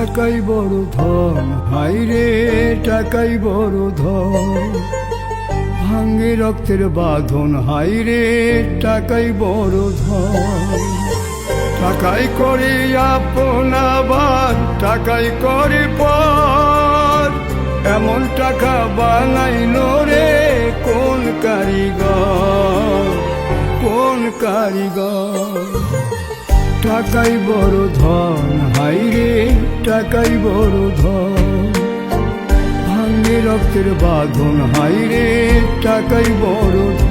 টাকাই বড় ধন, হাইরে টাকাই বড় ধন। ভাঙ্গে রক্তের বাঁধন, হাইরে টাকাই বড় ধন। টাকাই করে আপন আবার, টাকাই করে পর। এমন টাকা বানাইল রে কোন কারিগর কোন কারিগর। টাকাই বড় ধন হাই রে টাকাই বড় ধন। ভাঙ্গে রক্তের বাঁধন হাই রে টাকাই বড় ধন।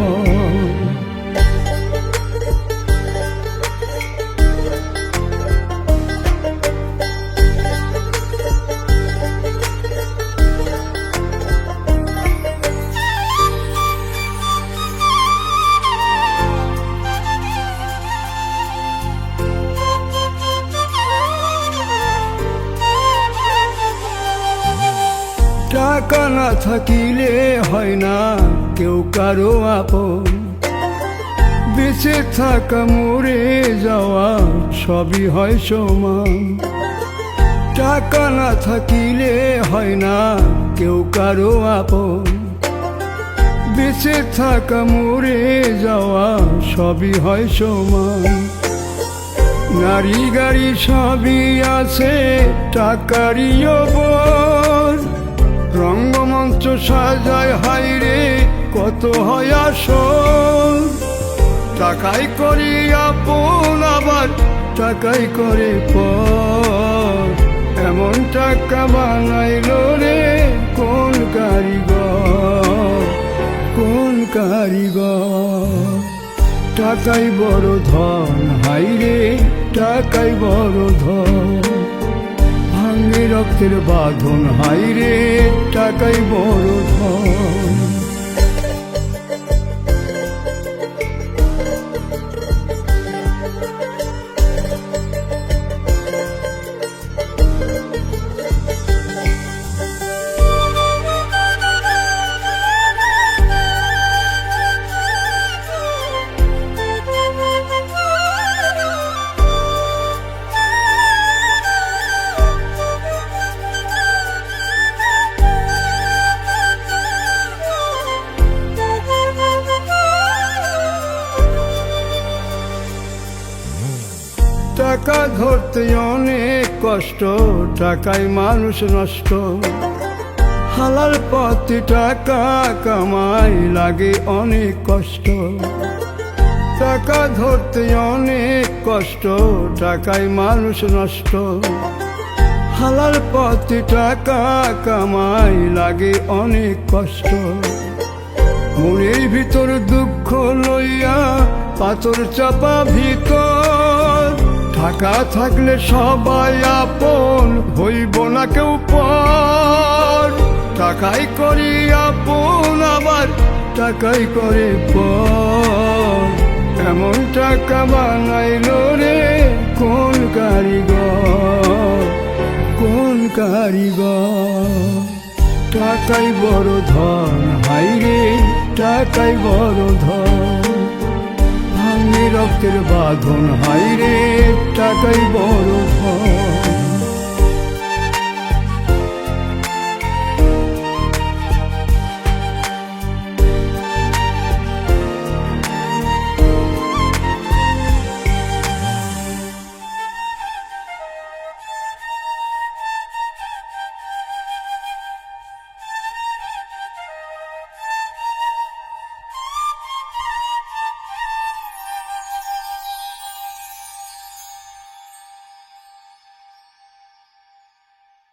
টাকা না থাকিলে হয় না কেউ কারও আপন। বেঁচে থাকা, মরে যাওয়া সবই হয় সমান। টাকা না থাকিলে হয় না কেউ কারও আপন। বেঁচে থাকা, মরে যাওয়া সবই হয় সমান। নারী গাড়ি সবই আছে, টাকারই ওপর রঙ্গমঞ্চ সাজায় হাইরে কত হয় আসল। টাকাই করি আপন আবার, টাকাই করে পর। এমন টাকা বানাইল রে, কোন কারিগর কোন কারিগর? টাকাই বড় ধন হাইরে টাকাই বড় ধন। রক্তের বাঁধন হাইরে টাকাই বড় ধন। ধরতে অনেক কষ্ট, টাকায় মানুষ নষ্ট। হালাল পথে টাকা কামাই লাগে অনেক কষ্ট। টাকা ধরতে অনেক কষ্ট, টাকায় মানুষ নষ্ট। হালাল পথে টাকা কামাই লাগে অনেক কষ্ট। মনের ভিতর দুঃখ লইয়া পাথর চাপা ভিতর টাকা থাকলে সবাই আপন, হইব না কেউ পর। টাকাই করি আপন, আবার টাকাই করে পর। এমন টাকা বানাইল রে, কোন কারিগর কোন কারিগর? টাকাই বড় ধন হাইরে টাকাই বড় ধন। রক্তের বাঁধন হাইরে টাকাই বড় ধন।